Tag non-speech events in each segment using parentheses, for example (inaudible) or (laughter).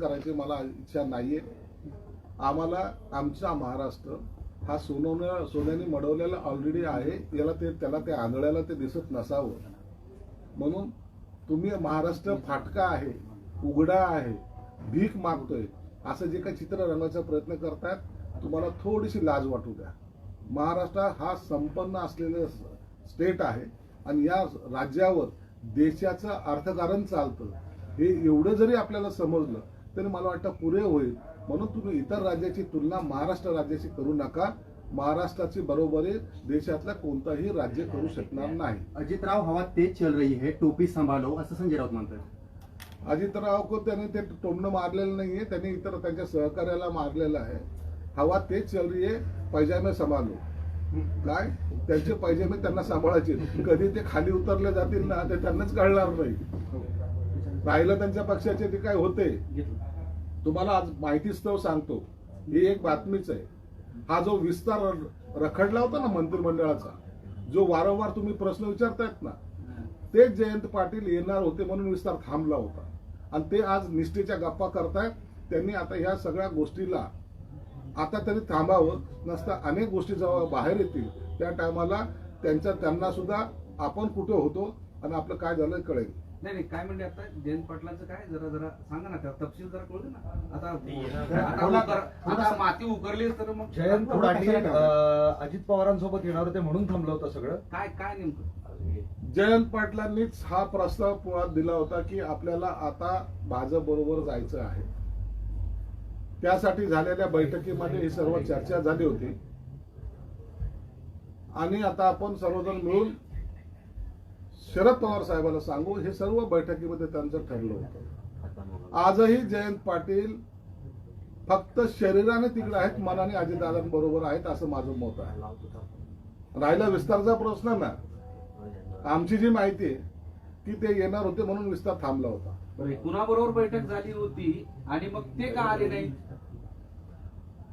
करायची मला इच्छा नाहीये. आम्हाला आमचा महाराष्ट्र हा सोनवण्या सोन्याने मडवलेला ऑलरेडी आहे. याला ते त्याला ते आंधळ्याला ते दिसत नसावं. म्हणून तुम्ही महाराष्ट्र फाटका आहे उघडा आहे भीक मागतोय असं जे काही चित्र रंगायचा प्रयत्न करतायत तुम्हाला थोडीशी लाज वाटू द्या. महाराष्ट्र हा संपन्न असलेलं स्टेट आहे आणि या राज्यावर देशाचं अर्थकारण चालतं. हे एवढं जरी आपल्याला समजलं तरी मला वाटतं पुरे होईल. म्हणून तुम्ही इतर राज्याची तुलना महाराष्ट्र राज्याशी करू नका. महाराष्ट्राची बरोबरी देशातलं कोणतंही राज्य करू शकणार नाही. अजित राव हवा तेज चल रही है टोपी सांभाळो असं संजय राऊत म्हणतात. अजितराव को त्याने ते टोमणं मारलेलं नाहीये त्यांनी इतर त्यांच्या सहकार्याला मारलेलं आहे. हवा तेच चल रही आहे पैजामे सांभाळलो काय? त्यांचे पैजामे त्यांना सांभाळायचे. कधी ते खाली उतरले जातील ना ते त्यांनाच कळणार नाही. राहिलं त्यांच्या पक्षाचे ते काय होते? तुम्हाला आज माहितीस्तव सांगतो. ही एक बातमीच आहे. हा जो विस्तार रखडला होता ना मंत्रिमंडळाचा जो वारंवार तुम्ही प्रश्न विचारतायत ना तेच जयंत पाटील येणार होते म्हणून विस्तार थांबला होता. आणि ते आज निष्ठेच्या गप्पा करतायत. त्यांनी आता ह्या सगळ्या गोष्टीला आता तरी थांबावं नसता अनेक गोष्टी जेव्हा बाहेर येतील त्या टायमाला त्यांच्या त्यांना सुद्धा आपण कुठे होतो आणि आपलं काय झालं कळेल. नाही नाही काय म्हणले आता? जयंत पाटलाचं काय? जरा जरा सांगा ना त्या तपशील जरा कळू दे ना. आता आता उकर- आता माती उकरली तर मग जयंत पाटील अं, अजित पवारांसोबत येणार होते म्हणून थांबलं होतं सगळं. काय काय नेमकं? जयंत पाटलांनीच हा प्रस्ताव मुळात दिला होता की आपल्याला आता भाजप बरोबर जायचं आहे. त्यासाठी झालेल्या बैठकीमध्ये ही सर्व चर्चा झाली होती. आणि आता आपण सर्वजण मिळून शरद पवार साहेबांना सांगू हे सर्व बैठकीमध्ये त्यांचं ठरलं होतं. आजही जयंत पाटील फक्त शरीराने तिकडे आहेत मनाने अजितदादांबरोबर आहेत असं माझं मत आहे. राहिला विस्तारचा प्रश्न ना. आमची जी माहिती आहे की ते येणार होते म्हणून विस्तार थांबला होता. बरं, कुणाबरोबर बैठक झाली होती आणि मग ते का आले नाही?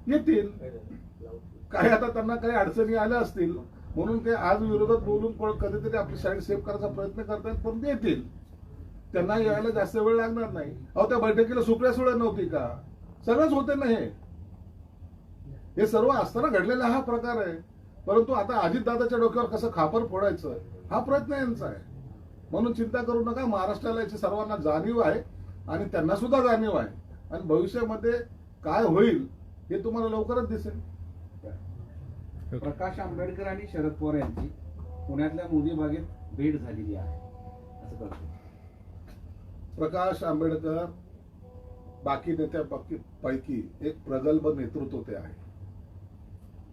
येतील. काही आता त्यांना काही अडचणी आल्या असतील. म्हणून ते आज विरोधात बोलून पण कधीतरी आपली साईड सेव्ह करायचा प्रयत्न करतात पण ते येतील. त्यांना यायला जास्त वेळ लागणार नाही. अहो त्या बैठकीला सुप्रिया सुळे नव्हती का? सगळंच होते ना हे. हे सर्व असताना घडलेला हा प्रकार आहे. परंतु आता अजितदादाच्या डोक्यावर कसं खापर फोडायचं हा प्रयत्न यांचा आहे. म्हणून चिंता करू नका महाराष्ट्राला याची सर्वांना जाणीव आहे आणि त्यांना सुद्धा जाणीव आहे. आणि भविष्यामध्ये काय होईल हे तुम्हाला लवकरच दिसेल. प्रकाश आंबेडकर आणि शरद पवार यांची पुण्यातल्या मोदी बागेत भेट झालेली आहे. असं कळतं प्रकाश आंबेडकर बाकी नेत्या पैकी एक प्रगल्भ नेतृत्व ते आहे.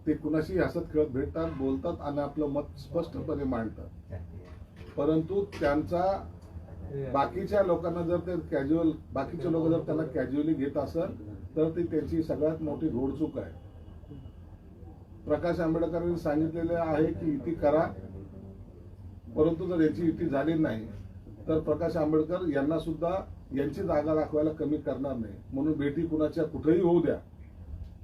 ते कुणाशी हसत खेळत भेटतात बोलतात आणि आपलं मत स्पष्टपणे मांडतात. परंतु त्यांचा बाकीच्या लोकांना जर ते कॅज्युअल बाकीचे लोक जर त्यांना कॅज्युअली घेत असेल तर ती त्यांची सगळ्यात मोठी घोडचूक आहे. प्रकाश आंबेडकरांनी सांगितलेले आहे की युती करा परंतु जर याची युती झाली नाही तर प्रकाश आंबेडकर यांना सुद्धा यांची जागा दाखवायला कमी करणार नाही. म्हणून भेटी कुणाच्या कुठेही होऊ द्या.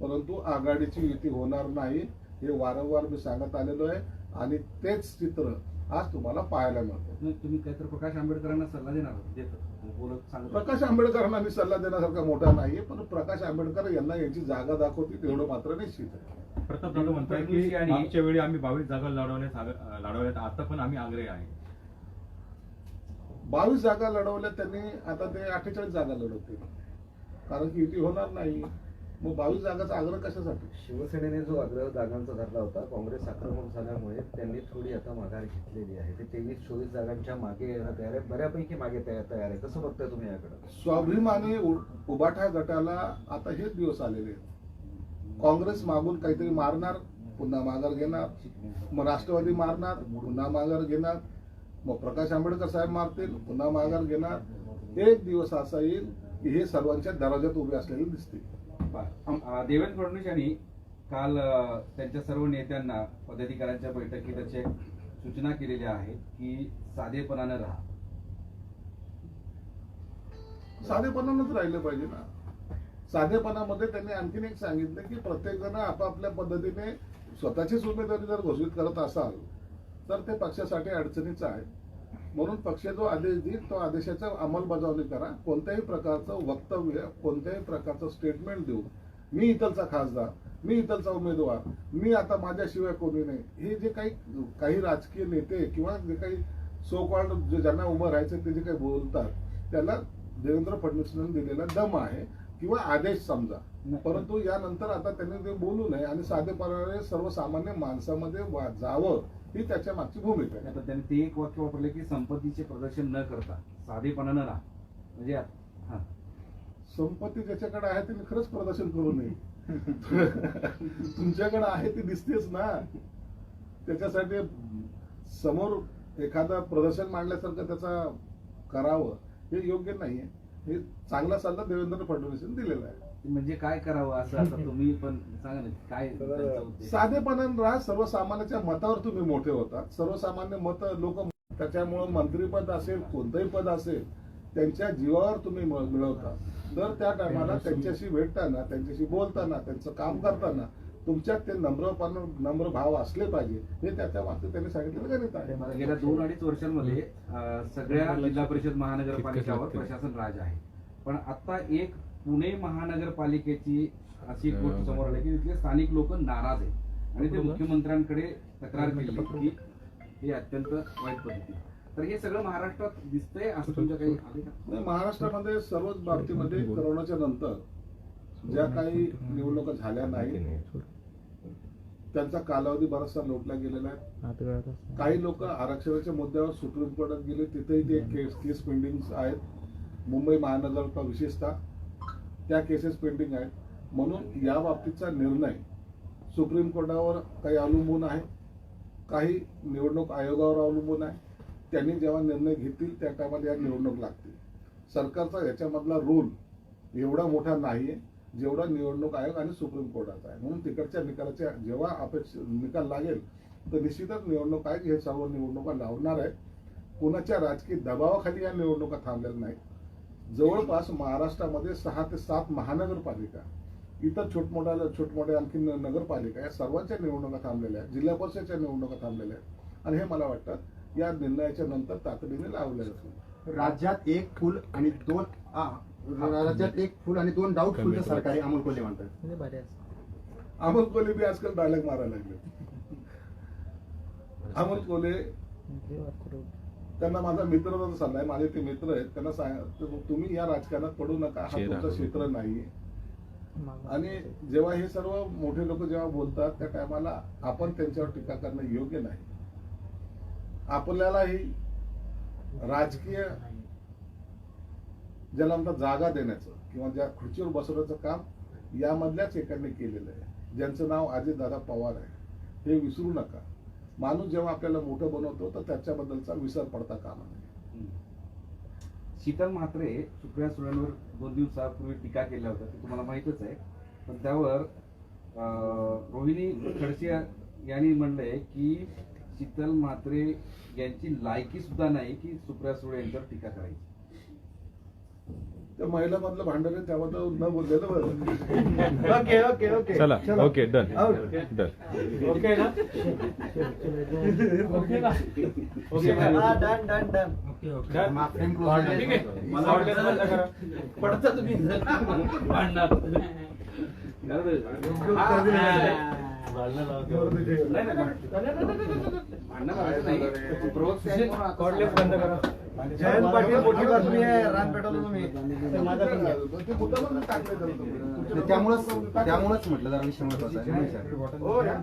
परंतु आघाडीची युती होणार नाही हे वारंवार मी सांगत आलेलो आहे. आणि तेच चित्र आज तुम्हाला पाहायला मिळतं. नाही, तुम्ही काहीतरी प्रकाश आंबेडकरांना सल्ला देणार होते. देतो बोलत सांगत प्रकाश आंबेडकरांना मी सल्ला देण्यासारखा मोठा नाहीये पण प्रकाश आंबेडकर यांना यांची जागा दाखवतील तेवढं मात्र निश्चित आहे. प्रताप दादा म्हणताय की आणि- मागच्या वेळी आम्ही बावीस जागा लढवण्यात आग- लढवल्यात आता पण आम्ही आग्रही आहे. बावीस जागा लढवल्या त्यांनी आता ते अठ्ठेचाळीस जागा लढवतील. कारण की युती होणार नाही. मग बावीस जागाचा आग्रह कशासाठी? शिवसेनेने जो आग्रह जागांचा धरला होता काँग्रेस आक्रमक झाल्यामुळे त्यांनी थोडी आता माघार घेतलेली आहे. ते तेवीस चोवीस जागांच्या मागे येणं तयार आहे बऱ्यापैकी मागे तयार तयार आहे कसं बघताय तुम्ही याकडे? स्वाभिमानी उबाठा गटाला आता हेच दिवस आलेले आहेत. काँग्रेस मागून काहीतरी मारणार पुन्हा माघार घेणार. मग राष्ट्रवादी मारणार पुन्हा माघार घेणार. मग प्रकाश आंबेडकर साहेब मारतील पुन्हा माघार घेणार. एक दिवस असा येईल की हे सर्वांच्या दराजात उभे असलेले दिसतील. देवेंद्र फडणवीस यांनी काल त्यांच्या सर्व नेत्यांना पदाधिकाऱ्यांच्या बैठकीत त्याची एक सूचना केलेल्या आहेत की साधेपणानं राहा. साधेपणानंच राहिलं पाहिजे ना. साधेपणामध्ये त्यांनी आणखीन एक सांगितलं की प्रत्येक जण आपापल्या पद्धतीने स्वतःचीच उमेदवारी जर घोषित करत असाल तर ते पक्षासाठी अडचणीचं आहे. म्हणून पक्ष जो आदेश देईल तो आदेशाचा अंमलबजावणी करा. कोणत्याही प्रकारचं वक्तव्य कोणत्याही प्रकारचं स्टेटमेंट देऊ. मी इथलचा खासदार मी इथलचा उमेदवार मी आता माझ्याशिवाय कोणी नाही. हे जे काही काही राजकीय नेते किंवा जे काही सो कॉल्ड जे ज्यांना उभं राहायचं ते जे काही बोलतात त्याला देवेंद्र फडणवीसांनी दिलेला दम आहे किंवा आदेश समजा. परंतु यानंतर आता त्यांनी ते बोलू नये आणि साधेपणाने सर्वसामान्य माणसामध्ये जावं. ही त्याच्या मागची भूमिका आहे. आता त्यांनी ते एक वाक्य वापरले की संपत्तीचे प्रदर्शन न करता साधेपणानं राहा. म्हणजे हा. संपत्ती ज्याच्याकडे आहे त्यांनी खरंच प्रदर्शन करू नये. (laughs) तुमच्याकडे आहे ती दिसतेच ना. त्याच्यासाठी समोर एखादं प्रदर्शन मांडल्यासारखं त्याचा करावं हे योग्य नाहीये. हे चांगला सल्ला देवेंद्र फडणवीसांनी दिलेला आहे. म्हणजे काय करावं असं आता (laughs) तुम्ही पण सांगा ना काय त्यांचा उद्देश? साधेपणाने राहा सर्वसामान्याच्या मतावर तुम्ही मोठे होतात सर्वसामान्य मत लोक त्याच्यामुळं मंत्रीपद असेल कोणतंही पद असेल त्यांच्या जीवावर तुम्ही मिळ- मिळवता. तर त्या टायमाला (laughs) त्यांच्याशी भेटताना त्यांच्याशी बोलताना त्यांचं काम करताना तुमच्यात ते नम्रपण नम्र भाव असले पाहिजे. हे त्याच्या मागचं त्यांनी सांगितलेलं गणित आहे. मला गेल्या दोन अडीच वर्षांमध्ये अं, सगळ्या जिल्हा परिषद महानगरपालिकावर प्रशासन राज आहे. पण आता एक पुणे महानगरपालिकेची अशी गोष्ट समोर आली की तिथले स्थानिक लोक नाराज आहेत. आणि ते मुख्यमंत्र्यांकडे तक्रार केली की हे अत्यंत वाईट पद्धती तर हे सगळं महाराष्ट्रात दिसतंय असं तुमच्या काही नाही, महाराष्ट्रामध्ये सर्वच बाबतीमध्ये करोनाच्या नंतर ज्या काही निवडणुका झाल्या नाही त्यांचा कालावधी बराचसा लोटला गेलेला आहे. काही लोक आरक्षणाच्या मुद्द्यावर सुप्रीम कोर्टात गेले तिथेही ते केस केस पेंडिंग आहेत. मुंबई महानगरपालिका विशेषतः. त्या केसेस पेंडिंग आहेत. म्हणून या बाबतीचा निर्णय सुप्रीम कोर्टावर काही अवलंबून आहे. काही निवडणूक आयोगावर अवलंबून आहे. त्यांनी जेव्हा निर्णय घेतील त्या टायमाला या निवडणूक लागतील. सरकारचा याच्यामधला रोल एवढा मोठा नाही आहे जेवढा निवडणूक आयोग आणि सुप्रीम कोर्टाचा आहे. म्हणून तिकडच्या निकालाच्या जेव्हा अपेक्षा निकाल लागेल तर निश्चितच निवडणूक आयोग हे सर्व निवडणुका लावणार आहे कुणाच्या राजकीय दबावाखाली या निवडणुका थांबलेल्या नाहीत. जवळपास महाराष्ट्रामध्ये सहा ते सात महानगरपालिका इतर छोटमोठ्या छोटमोठ्या आणखी नगरपालिका या सर्वांच्या निवडणुका थांबलेल्या आहेत जिल्हा परिषदच्या निवडणुका थांबलेल्या आहेत. आणि हे मला वाटतं या निर्णयाच्या नंतर तातडीने लावल्या जातील राज्यात एक फुल आणि दोन आ, राज्यात एक फुल आणि दोन डाऊटफुलचं सरकार आहे अमोल कोल्हे म्हणतात. अमोल कोल्हे बी आजकाल डायलॉग मारायला लागले. (laughs) अमोल कोल्हे त्यांना माझा मित्राचा सल्ला आहे माझे ते मित्र आहेत त्यांना सांग तु- तुम्ही या राजकारणात पडू नका हा तुमचं क्षेत्र नाही आणि जेव्हा हे सर्व मोठे लोक जेव्हा बोलतात त्या टायमाला आपण त्यांच्यावर टीका करणं योग्य नाही. आपल्यालाही राजकीय ज्याला म्हणतात जागा देण्याचं किंवा ज्या खुर्चीवर बसवण्याचं काम यामधल्याच एकाने केलेलं आहे. ज्यांचं नाव अजितदादा पवार आहे. हे विसरू नका. माणूस जेव्हा आपल्याला मोठं बनवतो तर त्याच्याबद्दलचा विसर पडता कामा नये. शीतल म्हात्रे सुप्रिया सुळेंवर दोन दिवसापूर्वी टीका केल्या होत्या ते तुम्हाला माहितच आहे. पण त्यावर अं, रोहिणी खडसे यांनी म्हणलंय की शीतल म्हात्रे यांची लायकी सुद्धा नाही की सुप्रिया सुळे यांच्यावर टीका करायची. त्या महिलामधलं भांडण आहे त्याबद्दल न बोललेलं बरं. Okay okay okay. चला ओके डन डन ओके ना? ओके ना? ओके हा, मला वाटलं बंद करा. पडता तुम्ही. भांडणार. जयंत पाटील मोठी बातमी आहे. रान पेटवलं तुम्ही. त्यामुळंच त्यामुळंच म्हटलं जरा विषय महत्त्वाचा आहे. हो आहे रान